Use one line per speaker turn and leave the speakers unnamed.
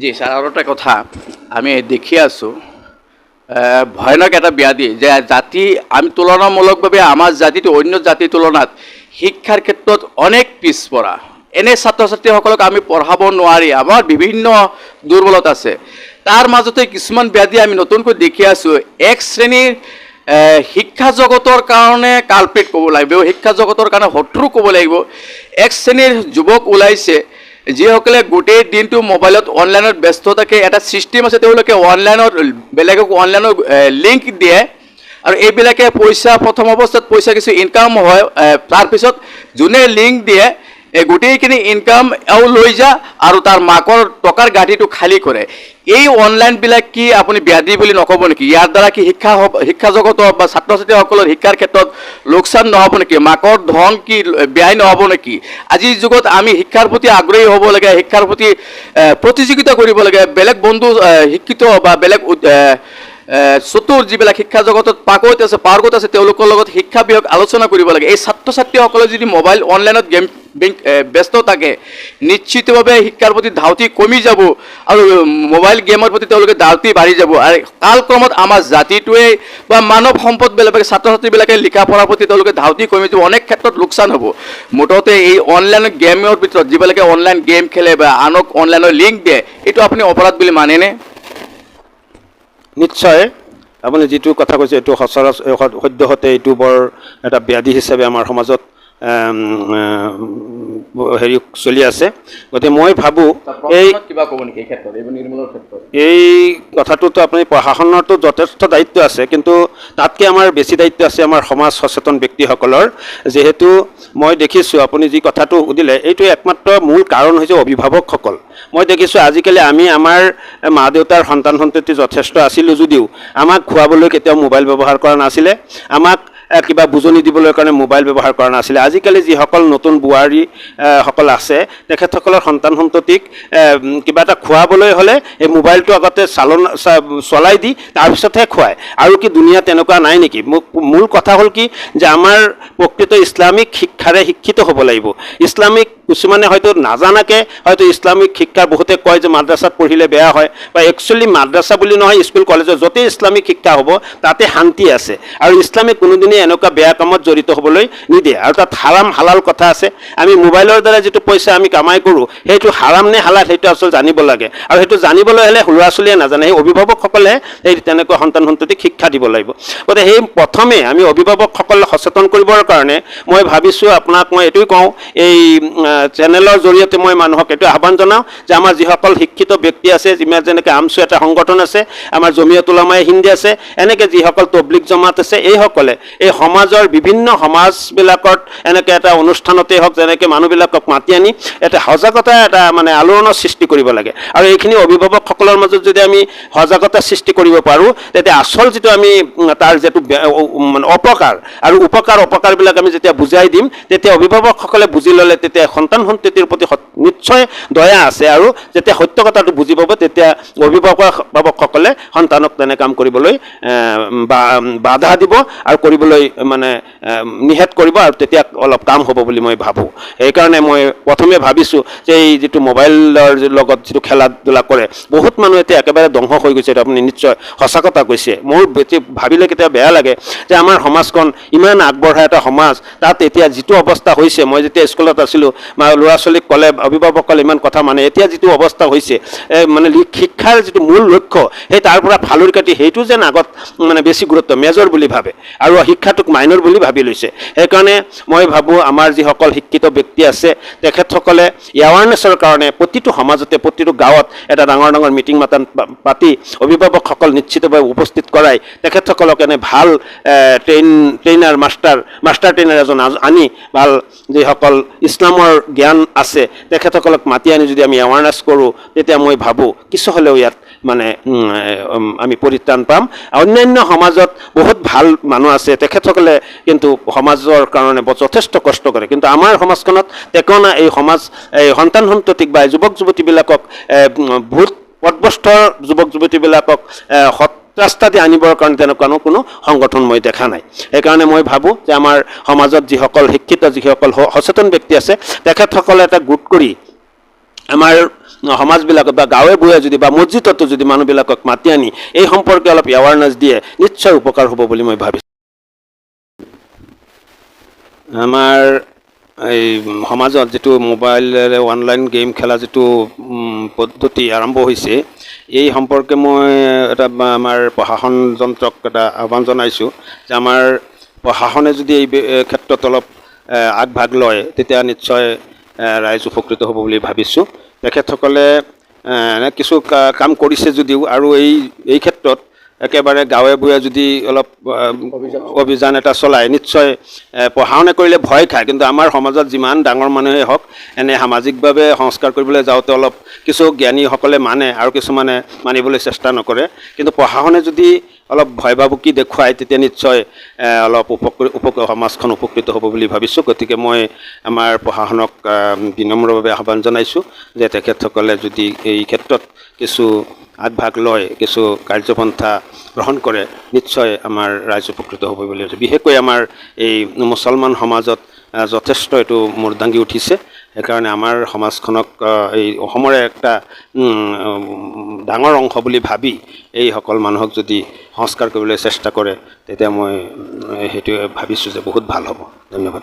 জি, sir আৰু এটা কথা। আমি দেখি আছোঁ ভয়ানক এটা ব্যাধি যে জাতি আমি তুলনামূলকভাৱে আমাৰ জাতিটো অন্য জাতিৰ তুলনাত শিক্ষাৰ ক্ষেত্ৰত অনেক পিছপৰা। এনে ছাত্ৰ ছাত্ৰীসকলক আমি পঢ়াব নোৱাৰি, আমাৰ বিভিন্ন দুৰ্বলতা আছে। তাৰ মাজতে কিছুমান ব্যাধি আমি নতুনকৈ দেখি আছোঁ, এক শ্ৰেণীৰ শিক্ষা জগতৰ কাৰণে কালপেট ক'ব লাগিব, শিক্ষা জগতৰ কাৰণে শত্ৰু ক'ব লাগিব। এক শ্ৰেণীৰ যুৱক ওলাইছে যিসকলে গোটেই দিনটো মোবাইলত অনলাইনত ব্যস্ত থাকে এটা ছিষ্টেম আছে, তেওঁলোকে অনলাইনত, বেলেগক অনলাইনত লিংক দিয়ে আৰু এইবিলাকে পইচা, প্ৰথম অৱস্থাত পইচা কিছু ইনকাম হয় তাৰপিছত যোনে লিংক দিয়ে গোটেইখিনি ইনকাম এও লৈ যা আৰু তাৰ মাকৰ টকাৰ গাঁঠিটো খালী কৰে। এই অনলাইনবিলাক কি আপুনি ব্যাধি বুলি নক'ব নেকি? ইয়াৰ দ্বাৰা কি শিক্ষা শিক্ষা জগতৰ বা ছাত্ৰ ছাত্ৰীসকলৰ শিক্ষাৰ ক্ষেত্ৰত লোকচান নহ'ব নেকি? মাকৰ ধন কি ব্যয় নহ'ব নেকি? আজিৰ যুগত আমি শিক্ষাৰ প্ৰতি আগ্ৰহী হ'ব লাগে, শিক্ষাৰ প্ৰতি প্ৰতিযোগিতা কৰিব লাগে। বেলেগ বন্ধু শিক্ষিত বা বেলেগ চতুৰ যিবিলাক শিক্ষা জগতত পাকৈত আছে পাৰ্গত আছে তেওঁলোকৰ লগত শিক্ষা বিষয়ক আলোচনা কৰিব লাগে। এই ছাত্ৰ ছাত্ৰীসকলে যদি মোবাইল অনলাইনত গেম ব্যস্ত থাকে, নিশ্চিতভাৱে শিক্ষাৰ প্ৰতি ধাউতি কমি যাব আৰু মোবাইল গেমৰ প্ৰতি তেওঁলোকে ধাউতি বাঢ়ি যাব। আৰু কালক্ৰমত আমাৰ জাতিটোৱে বা মানৱ সম্পদবিলাকে ছাত্ৰ ছাত্ৰীবিলাকে লিখা পঢ়াৰ প্ৰতি তেওঁলোকে ধাউতি কমি যাব। অনেক ক্ষেত্ৰত লোকচান হ'ব। মুঠতে এই অনলাইন গেমৰ ভিতৰত যিবিলাকে অনলাইন গেম খেলে বা আনক অনলাইনৰ লিংক দিয়ে, এইটো আপুনি অপৰাধ বুলি মানেনে?
নিশ্চয় আপুনি যিটো কথা কৈছে এইটো সচৰাচৰ সদ্যহতে এইটো বৰ এটা ব্যাধি হিচাপে আমাৰ সমাজত হেৰি চলি আছে। গতিকে মই ভাবোঁ এই
কিবা ক'ব নেকি এই ক্ষেত্ৰত এইবোৰ নিৰ্মূলৰ ক্ষেত্ৰত?
এই কথাটোতো আপুনি প্ৰশাসনৰতো যথেষ্ট দায়িত্ব আছে কিন্তু তাতকৈ আমাৰ বেছি দায়িত্ব আছে আমাৰ সমাজ সচেতন ব্যক্তিসকলৰ। যিহেতু মই দেখিছোঁ আপুনি যি কথাটো সুধিলে এইটো একমাত্ৰ মূল কাৰণ হৈছে অভিভাৱকসকল। মই দেখিছোঁ আজিকালি আমি আমাৰ মা দেউতাৰ সন্তান সন্ততি যথেষ্ট আছিলোঁ যদিও। আমাক খুৱাবলৈ কেতিয়াও মোবাইল ব্যৱহাৰ কৰা নাছিলে। আমাক কিবা বুজনি দিবলৈ কাৰণে মোবাইল ব্যৱহাৰ কৰা নাছিলে। আজিকালি যিসকল নতুন বোৱাৰী সকল আছে, তেখেতসকলৰ সন্তান সন্ততিক কিবা এটা খুৱাবলৈ হ'লে এই মোবাইলটো আগতে চালন চলাই দি তাৰপিছতহে খুৱায়। আৰু কি দুনীয়া তেনেকুৱা নাই নেকি? মোক, মূল কথা হ'ল কি যে আমাৰ প্ৰকৃত ইছলামিক শিক্ষাৰে শিক্ষিত হ'ব লাগিব। ইছলামিক কিছুমানে হয়তো নাজানাকে, হয়তো ইছলামিক শিক্ষা বহুতে কয় যে মাদ্ৰাছাত পঢ়িলে বেয়া হয়, বা একচুৱেলি মাদ্ৰাছা বুলি নহয় স্কুল কলেজত য'তেই ইছলামিক শিক্ষা হ'ব, তাতে শান্তি আছে। আৰু ইছলামে কোনোদিনে এনেকুৱা বেয়া কামত জড়িত হ'বলৈ নিদিয়ে। আৰু তাত হাৰাম হালাল কথা আছে। আমি মোবাইলৰ দ্বাৰা যিটো পইচা আমি কামাই কৰোঁ, সেইটো হাৰাম নে হালাল সেইটো আচলতে জানিব লাগে। আৰু সেইটো জানিবলৈ হ'লে ল'ৰা ছোৱালীয়ে নাজানে। সেই অভিভাৱকসকলে এই তেনেকুৱা সন্তান সন্ততিক শিক্ষা দিব লাগিব। গতিকে সেই প্ৰথমে আমি অভিভাৱকসকলক সচেতন কৰিবৰ কাৰণে মই ভাবিছোঁ, আপোনাক মই এইটোৱে কওঁ, এই চেনেলৰ জৰিয়তে মই মানুহক এইটো আহ্বান জনাওঁ যে আমাৰ যিসকল শিক্ষিত ব্যক্তি আছে যিমান যেনেকৈ আমচু এটা সংগঠন আছে, আমাৰ জমিয়ত উলামাই হিন্দী আছে, এনেকৈ যিসকল তবলিক জমাত আছে, এইসকলে এই সমাজৰ বিভিন্ন সমাজবিলাকত এনেকৈ এটা অনুষ্ঠানতেই হওক, যেনেকৈ মানুহবিলাকক মাতি আনি এটা সজাগতা এটা মানে আলোড়নৰ সৃষ্টি কৰিব লাগে। আৰু এইখিনি অভিভাৱকসকলৰ মাজত যদি আমি সজাগতা সৃষ্টি কৰিব পাৰোঁ তেতিয়া আচল যিটো আমি তাৰ যিটো মানে অপকাৰ আৰু উপকাৰ, অপকাৰবিলাক আমি যেতিয়া বুজাই দিম, তেতিয়া অভিভাৱকসকলে বুজি ল'লে, তেতিয়া সন্তান সন্ততিৰ প্ৰতি নিশ্চয় দয়া আছে আৰু যেতিয়া সত্য কথাটো বুজি পাব, তেতিয়া অভিভাৱকসকলে সন্তানক তেনে কাম কৰিবলৈ বাধা দিব আৰু কৰিবলৈ মানে এ, নিষেধ কৰিব আৰু তেতিয়া অলপ কাম হ'ব বুলি মই ভাবোঁ। সেইকাৰণে মই প্ৰথমে ভাবিছোঁ যে এই যিটো মোবাইলৰ লগত যিটো খেলা ধূলা কৰে বহুত মানুহ এতিয়া একেবাৰে ধ্বংস হৈ গৈছে এইটো আপুনি নিশ্চয় সঁচা কথা কৈছে। মোৰ ভাবিলে কেতিয়াবা বেয়া লাগে যে আমাৰ সমাজখন ইমান আগবঢ়া এটা সমাজ তাত এতিয়া যিটো অৱস্থা হৈছে মই যেতিয়া স্কুলত আছিলোঁ বা ল'ৰা ছোৱালীক ক'লে অভিভাৱকসকলে ইমান কথা মানে এতিয়া যিটো অৱস্থা হৈছে মানে শিক্ষাৰ যিটো মূল লক্ষ্য সেই তাৰ পৰা ফালুৰি কাটি সেইটো যেন আগত মানে বেছি গুৰুত্ব মেজৰ বুলি ভাবে। আৰু শিক্ষাটোক মাইনৰ বুলি ভাবি লৈছে। সেইকাৰণে মই ভাবোঁ আমাৰ যিসকল শিক্ষিত ব্যক্তি আছে, তেখেতসকলে এৱাৰনেছৰ কাৰণে প্ৰতিটো সমাজতে, প্ৰতিটো গাঁৱত এটা ডাঙৰ ডাঙৰ মিটিং মাতান পাতি অভিভাৱকসকল নিশ্চিতভাৱে উপস্থিত কৰাই, তেখেতসকলক এনে ভালো train trainer master master trainer এজন আনি ভালো যিসকল ইছলামৰ জ্ঞান আছে, তেখেতসকলক মাতি আনি যদি আমি এৱাৰনেছ কৰোঁ, তেতিয়া মই ভাবোঁ কিছু হ'লেও ইয়াত মানে আমি পৰিত্ৰাণ পাম। অন্যান্য সমাজত বহুত ভালো মানুহ আছে, তেখেতসকলে কিন্তু সমাজৰ কাৰণে যথেষ্ট কষ্ট কৰে। কিন্তু আমাৰ সমাজখনত তেকনা এই সমাজ, এই সন্তান সন্ততিক বা যুৱক যুৱতীবিলাকক ভূত পদভস্ত যুৱক যুৱতীবিলাকক সৎ ৰাস্তা দি আনিবৰ কাৰণে তেনেকুৱানো কোনো সংগঠন মই দেখা নাই। সেইকাৰণে মই ভাবোঁ যে আমাৰ সমাজত যিসকল শিক্ষিত, যিসকল সচেতন ব্যক্তি আছে, তেখেতসকলে এটা গোট কৰি আমাৰ সমাজবিলাকত বা গাঁৱে ভূঞে যদি বা মছজিদতো যদি মানুহবিলাকক মাতি আনি এই সম্পৰ্কে অলপ এৱাৰনেছ দিয়ে নিশ্চয় উপকাৰ হ'ব বুলি মই ভাবিছোঁ। আমাৰ এই সমাজত যিটো মোবাইলেৰে অনলাইন গেম খেলা যিটো পদ্ধতি আৰম্ভ হৈছে এই সম্পৰ্কে মই এটা আমাৰ প্ৰশাসন যন্ত্ৰক এটা আহ্বান জনাইছোঁ যে আমাৰ প্ৰশাসনে যদি এই ক্ষেত্ৰত অলপ আগভাগ লয় তেতিয়া নিশ্চয় ৰাইজ উপকৃত হ'ব বুলি ভাবিছোঁ। তেখেতসকলে কিছু কাম কৰিছে যদিও আৰু এই এই ক্ষেত্ৰত একেবাৰে গাঁৱে ভূঞে যদি অলপ অভিযান। এটা চলায় নিশ্চয় এ, পঢ়া-শুনা কৰিলে ভয় খায় কিন্তু আমাৰ সমাজত যিমান ডাঙৰ মানুহেই হওক এনে সামাজিকভাৱে সংস্কাৰ কৰিবলৈ যাওঁতে অলপ কিছু জ্ঞানীসকলে মানে আৰু কিছুমানে মানিবলৈ চেষ্টা নকৰে। কিন্তু পঢ়া-শুনা যদি অলপ ভয় ভাবুকি দেখুৱায় তেতিয়া নিশ্চয় অলপ উপকৃত উপক, সমাজখন উপকৃত হ'ব বুলি ভাবিছোঁ। গতিকে মই আমাৰ প্ৰশাসনক বিনম্ৰভাৱে আহ্বান জনাইছোঁ যে তেখেতসকলে যদি এই ক্ষেত্ৰত কিছু আগভাগ লয়, কিছু কাৰ্যপন্থা গ্ৰহণ কৰে, নিশ্চয় আমাৰ ৰাইজ উপকৃত হ'ব বুলি ভাবিছোঁ। বিশেষকৈ আমাৰ এই মুছলমান সমাজত যথেষ্ট এইটো মূৰ দাঙি উঠিছে। সেইকাৰণে আমাৰ সমাজখনক এই অসমৰে একটা ডাঙৰ অংশ বুলি ভাবি এইসকল মানুহক যদি সংস্কাৰ কৰিবলৈ চেষ্টা কৰে, তেতিয়া মই সেইটোৱে ভাবিছোঁ যে বহুত ভালো হ'ব। ধন্যবাদ।